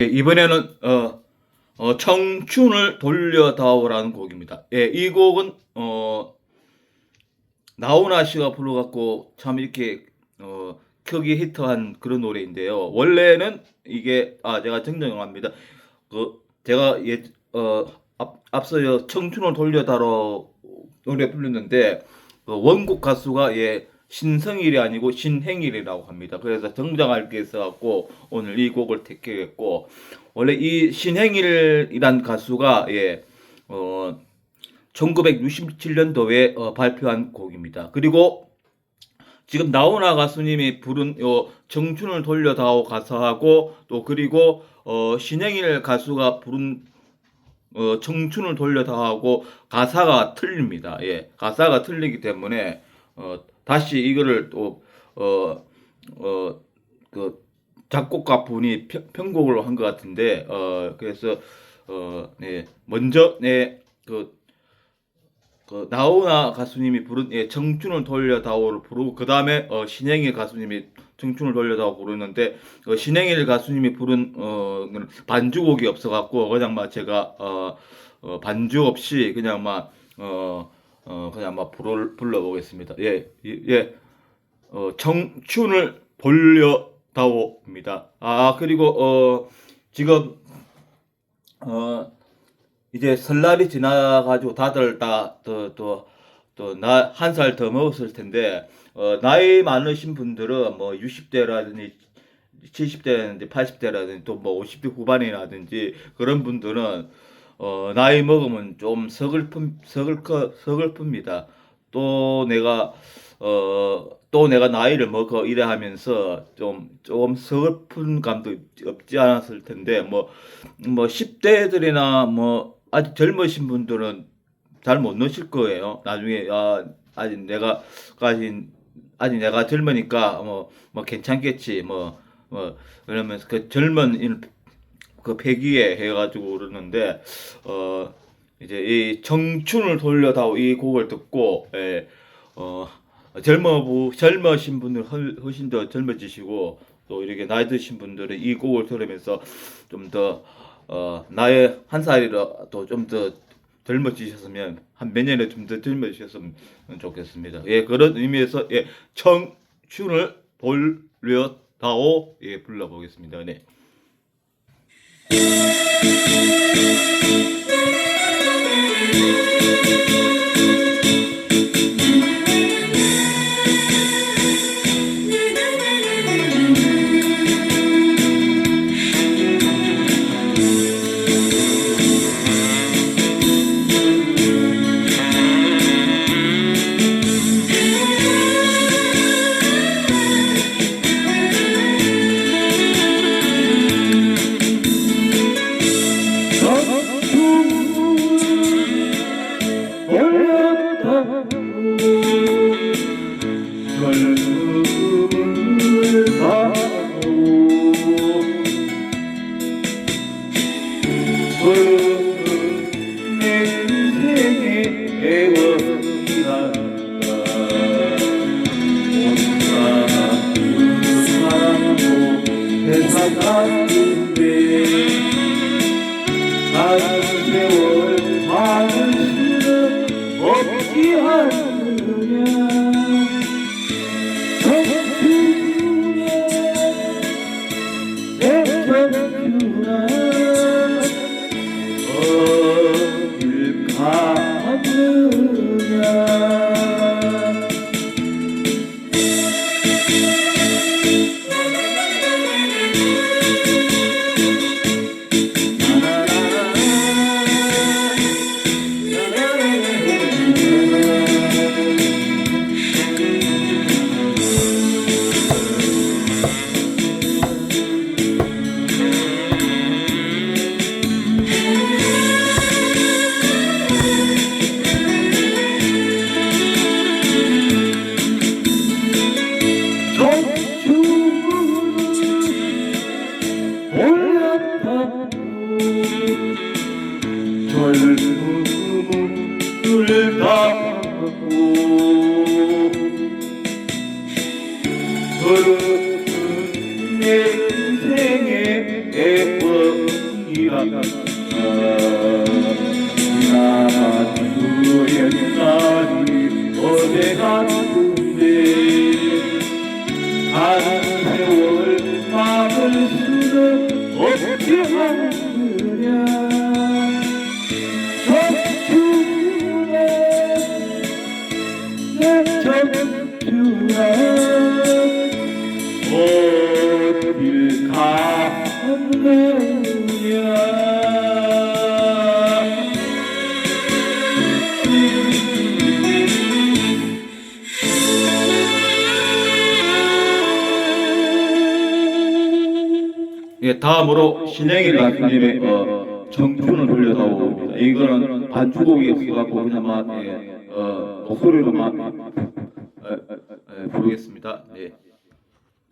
예, 이번에는 어, 어, 청춘을 돌려다오라는 곡입니다. 예, 이 곡은 어, 나훈아 씨가 불러갖고 참 이렇게 어, 크게 히트한 그런 노래인데요. 원래는 이게 아 제가 정정합니다. 그 제가 예, 어, 앞, 앞서 청춘을 돌려다오 노래 불렀는데 그 원곡 가수가 예 신성일이 아니고 신행일이라고 합니다. 그래서 정정할 게 있어갖고 오늘 이 곡을 택했고 원래 이 신행일이란 가수가 예 어, 1967년도에 어, 발표한 곡입니다. 그리고 지금 나훈아 가수님이 부른 요 청춘을 돌려다오 가사하고 또 그리고 어, 신행일 가수가 부른 어, 청춘을 돌려다하고 가사가 틀립니다. 예, 가사가 틀리기 때문에 어, 다시 이거를 또 어, 어, 그 작곡가 분이 편, 편곡을 한 것 같은데 어, 그래서 어, 네, 먼저 네, 그, 그 나훈아 가수님이 부른 예, 청춘을 돌려다오를 부르고 그 다음에 어, 신행일 가수님이 청춘을 돌려다오 부르는데 어, 신행일 가수님이 부른 어, 그런 반주곡이 없어갖고 그냥 막 제가 어, 어, 반주 없이 그냥 막 어, 어, 그냥 막 불러, 불러보겠습니다. 예, 예, 예. 어, 청춘을 돌려다오입니다. 아, 그리고, 어, 지금, 어, 이제 설날이 지나가지고 다들 다, 또, 또, 또, 나, 한 살 더 먹었을 텐데, 어, 나이 많으신 분들은 뭐 60대라든지 70대라든지 80대라든지 또 뭐 50대 후반이라든지 그런 분들은 어, 나이 먹으면 좀 서글픔, 서글커, 서글픕니다. 또 내가, 어, 또 내가 나이를 먹어 이래 하면서 좀, 조금 서글픈 감도 없지 않았을 텐데, 뭐, 뭐, 10대들이나 뭐, 아직 젊으신 분들은 잘 못 넣으실 거예요. 나중에, 아, 아직 내가 가진, 아직 내가 젊으니까 뭐, 뭐 괜찮겠지, 뭐, 뭐, 그러면서 그 젊은 일- 그 폐기에 해가지고 그러는데 어 이제 이 청춘을 돌려다오 이 곡을 듣고 예, 어 젊어 부 젊으신 분들 훨- 훨씬 더 젊어지시고 또 이렇게 나이 드신 분들은 이 곡을 들으면서 좀 더 어 나의 한 살이라도 좀더 젊어지셨으면 한 몇 년에 좀 더 젊어지셨으면 좋겠습니다. 예 그런 의미에서 예 청춘을 돌려다오 예 불러보겠습니다. 네. Música 없지 않느냐 눈을 감고 걸어온 내 인생의 애권이라 어딜 갔느냐 예, 다음으로 신영일 가수님의 어, 청춘을 흘려다옵니다. 이거는 반주곡이었어갖고 그냥 막 예, 어, 목소리로만 부르겠습니다. 예.